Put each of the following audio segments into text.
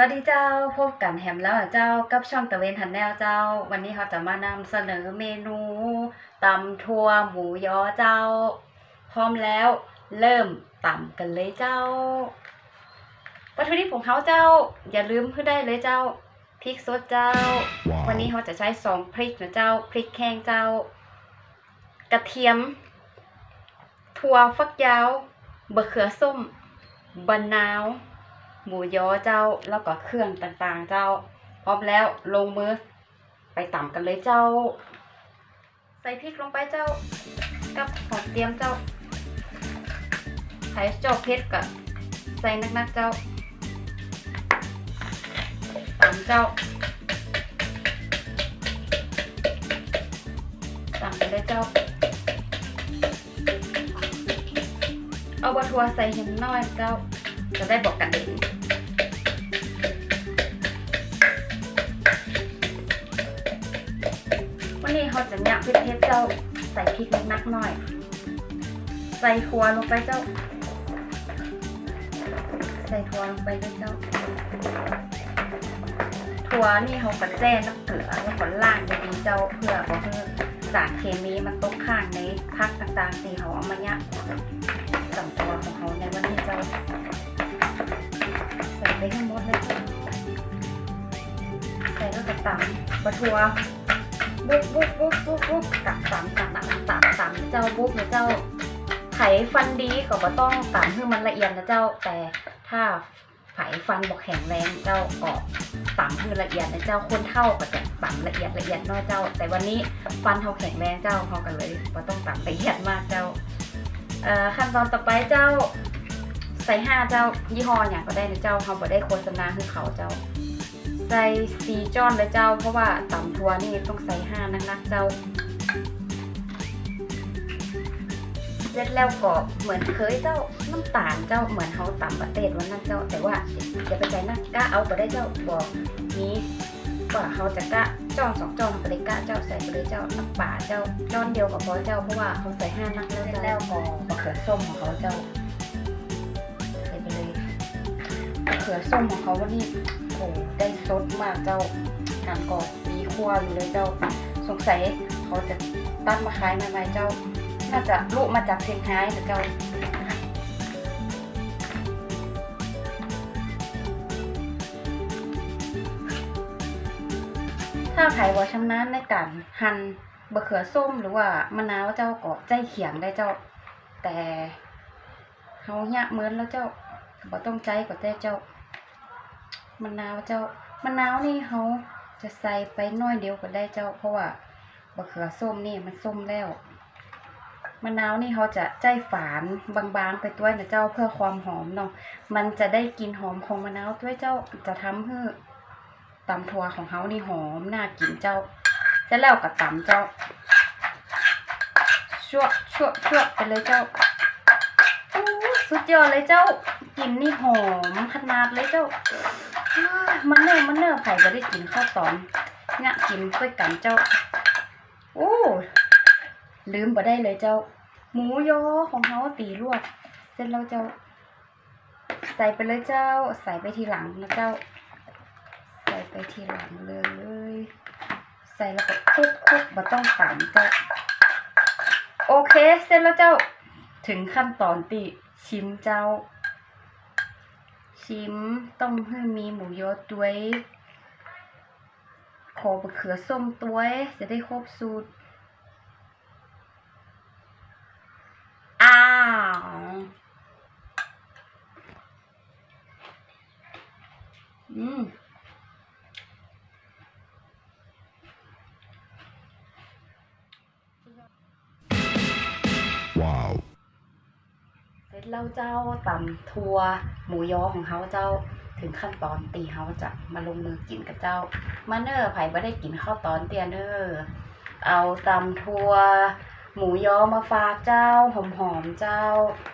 วัสดีเจ้าพบกันแฮมแล้วเจ้ากับช่องตะเวนทันแนวเจ้า วันนี้เขาจะมานำเสนอเมนูตำทั่วหมูยอเจ้า พร้อมแล้วเริ่มตำกันเลยเจ้าวัตถุดิบของเขาเจ้า อย่าลืมเพื่อได้เลยเจ้าพริกสดเจ้า Wow. วันนี้เขาจะใช้สองพริกนะเจ้าพริกแห้งเจ้า กระเทียม ถั่วฟักยาวบะเขือส้มบะนาว หมูยอเจ้าแล้วก็เครื่องต่างๆ เจ้า พร้อมแล้วลงมือ ไปต่ำกันเลยเจ้า ใส่พริกลงไปเจ้า กับหอมเตรียมเจ้าใช้เจ้าเพชรกับใส่นักๆเจ้าตำเจ้าตำไปเลยเจ้า เอาบะทัวใส่เหินน้อยเจ้า จะได้บอกกันเองวันนี้เขาจะหยพริกเทศเจ้าใส่พริกนักหน่อย ใส่ถั่วลงไปเจ้า ใส่ถั่วลงไปเลยเจ้าถั่วนี่เขาก็แจ้น้ำเกลือแล้วก็ล่างดีๆเจ้าเพื่อบอกให้สารเคมีมันตกค้างในพักต่างๆที่เขาเอามายักสั่งตัวของเขาในวันนี้เจ้า ไปให้หมดเลยใส่แล้วก็ตำปลาทัวบุ๊กบุ๊กบุ๊กบุ๊กบุ๊กกัดตำตำตำตำตำเจ้าบุ๊กนะเจ้าไขฟันดีก็บ่ต้องตำให้มันละเอียดนะเจ้า แต่ถ้าไขฟันบอกแข็งแรงเจ้าก็ตำให้ละเอียดนะเจ้าคนเท่าก็จะตำละเอียดละเอียดน้อยเจ้า แต่วันนี้ฟันเขาแข็งแรงเจ้าเขากันเลยบ่ต้องตำละเอียดมากเจ้าเอ่อขั้นตอนต่อไปเจ้า ใส่ห้าเจ้ายี่ห้ออย่างก็ได้นะเจ้าเขาบ่ได้โฆษณาให้เขาเจ้า ใส่สีจอนเลยเจ้า เพราะว่าต่ำทัวนี่ต้องใส่ห้านักๆเจ้าเสร็จแล้วก็เหมือนเคยเจ้าน้ำตาลเจ้าเหมือนเขาตำประเทศวันนั้นเจ้า แต่ว่าอย่าไปใจนะกล้าเอาไปได้เจ้าบอกนี้ว่าเขาจะกล้าจ้องสองจ้องไปเลยกล้าเจ้าใส่ไปเลยเจ้าน้ำป่าเจ้าจ้อนเดียวกับพอเจ้าเพราะว่าเขาใส่ห้านักแล้วเจ้าแล้วก็มะเขือส้มของเขาเจ้า เขือส้มของเขาวันนี้โอ้ได้สดมากเจ้าการกอนมีคั่วอยู่เลยเจ้าสงสัยเขาจะตัดมาขายใหม่ๆเจ้า น่าจะลุมาจากเชียงรายแต่เจ้าถ้าไผ่บ่ชำนาญในการหั่นบะเขือส้มหรือว่ามะนาวเจ้าก็ใจเขียงได้เจ้า แต่เฮายากเหมือนแล้วเจ้า บ่ต้องใจก็แต่เจ้ามะนาวเจ้ามะนาวนี่เฮาจะใส่ไปน้อยเดียวก็ได้เจ้า เพราะว่าบะเขือส้มนี่มันส้มแล้วมะนาวนี่เขาจะใจฝานบางๆ ไปด้วยนะเจ้าเพื่อความหอมเนาะ มันจะได้กลิ่นหอมของมะนาวด้วยเจ้าจะทำให้ตำทัวของเขานี่หอมน่ากินเจ้าเสร็จแล้วก็ตำเจ้าชั่วชั่วชั่วไปเลยเจ้าสุดยอดเลยเจ้า กลิ่นนี่หอมขนาดเลยเจ้าอ้ามันเนอมันเนอไผ่ก็ได้กินข้าวตอนเนี่ยกินด้วยกันเจ้า โอ้ลืมบ่ได้เลยเจ้า หมูยอของเขาตีลวกเสร็จแล้วเจ้า ใส่ไปเลยเจ้า ใส่ไปทีหลังนะเจ้า ใส่ไปทีหลังเลย ใส่แล้วก็คลุกคุกบ่ต้องปั่นเจ้า โอเค เสร็จแล้วเจ้า ถึงขั้นตอนตีชิมเจ้า ชิมต้องให้มีหมูยอตัวยขอมะเขือส้มตัวจะได้ครบสูตร อ้าว อืม แล้วเจ้าตำทัวหมูยอของเขาเจ้าถึงขั้นตอนตีเขาจะมาลงมือกินกับเจ้ามาเนอร์ไผ่ไม่ได้กินข้าวตอนเตียเนอร์เอาตำทัวหมูยอมาฝากเจ้าหอมๆเจ้า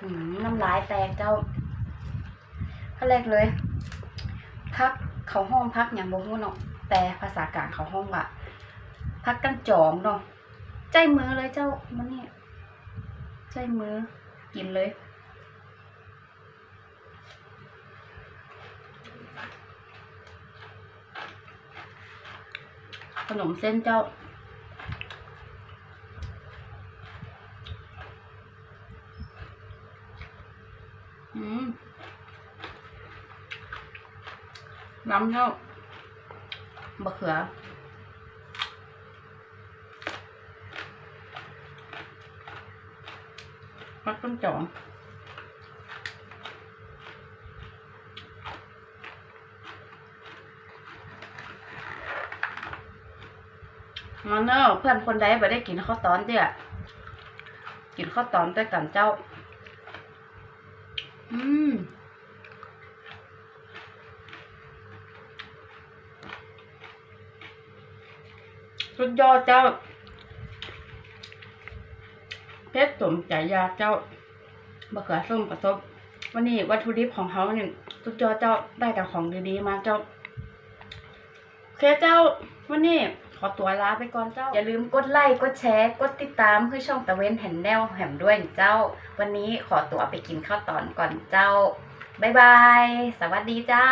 หืมน้ำลายแตกเจ้าขั้นแรกเลยพักเขาห้องพักอย่างโบฮู้เนาะแต่ภาษากลางเขาห้องว่าพักกันจอมเนาะใจมือเลยเจ้ามันนี่ใจมือกินเลย นมเส้นเจ้า อืมน้ำเจ้าบะเขือพักต้นจอง มาเนอะเพื่อนคนใดไปได้กินข้าวตอนเจ้ะกินข้าวตอนด้วยกันเจ้า อืมสุดยอดเจ้า เพชรสมใจยาเจ้าบะเขือส้มกระซบวันนี้วัตถุดิบของเขาเนี่ยสุดยอดเจ้าได้แต่ของดีๆมาเจ้าโอเคเจ้า วันนี้ อตัวลาไปก่อนเจ้า อย่าลืมกดไลค์กดแชร์ กดติดตามเพื่อช่องตะเวนแห่นแนวแหมด้วยเจ้า วันนี้ขอตัวไปกินข้าวตอนก่อนเจ้า บ๊ายบาย สวัสดีเจ้า